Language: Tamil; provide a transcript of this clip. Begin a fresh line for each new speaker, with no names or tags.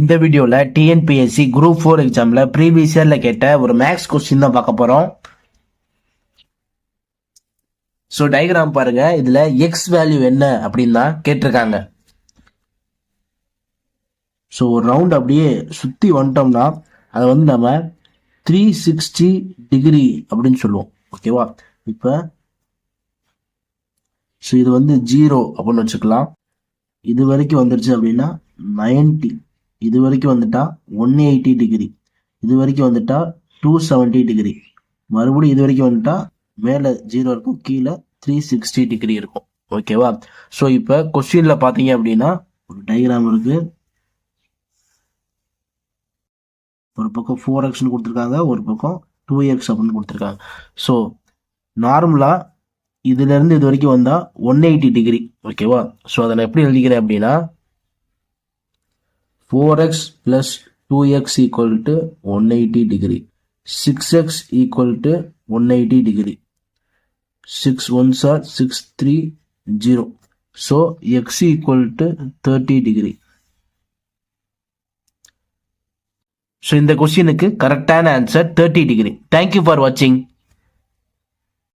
இந்த வீடியோவில் டிஎன்பிஎஸ்சி குரூப் ஃபோர் எக்ஸாமில் ப்ரீவியஸ் இயரில் கேட்ட ஒரு மேக்ஸ் கொஸ்டின் தான் பார்க்க போகிறோம் ஸோ டயக்ராம் பாருங்க. இதில் எக்ஸ் வேல்யூ என்ன அப்படின்னு தான் கேட்டிருக்காங்க. ஸோ ஒரு ரவுண்ட் அப்படியே சுற்றி வந்துட்டோம்னா அதை வந்து நம்ம த்ரீ சிக்ஸ்டி டிகிரி அப்படின்னு சொல்லுவோம். ஓகேவா இப்போ ஸோ இது வந்து ஜீரோ அப்படின்னு வச்சுக்கலாம். இது வரைக்கும் வந்துருச்சு அப்படின்னா 90 இது வரைக்கும் வந்துட்டா ஒன் எயிட்டி டிகிரி இது வரைக்கும் வந்துட்டா டூ செவன்ட்டி டிகிரி மறுபடியும் இது வரைக்கும் வந்துட்டா மேலே ஜீரோ இருக்கும் கீழே த்ரீ சிக்ஸ்டி டிகிரி இருக்கும். ஓகேவா ஸோ இப்போ கொஸ்டினில் பார்த்தீங்க அப்படின்னா ஒரு டயக்ராம் இருக்குது ஒரு பக்கம் ஃபோர் எக்ஸ்னு கொடுத்துருக்காங்க ஒரு பக்கம் டூ எக்ஸ் அப்படின்னு கொடுத்துருக்காங்க. ஸோ நார்மலாக இதுலேருந்து இது வரைக்கும் வந்தால் ஒன் எயிட்டி டிகிரி ஓகேவா ஸோ அதை நான் எப்படி எழுதிக்கிறேன் அப்படின்னா four x plus two x equal to one eighty degree six x equal to one eighty degree six one sir six three zero so x equal to thirty degree so இந்த கொஸ்டினுக்கு கரெக்டான answer thirty degree thank you for வாட்சிங்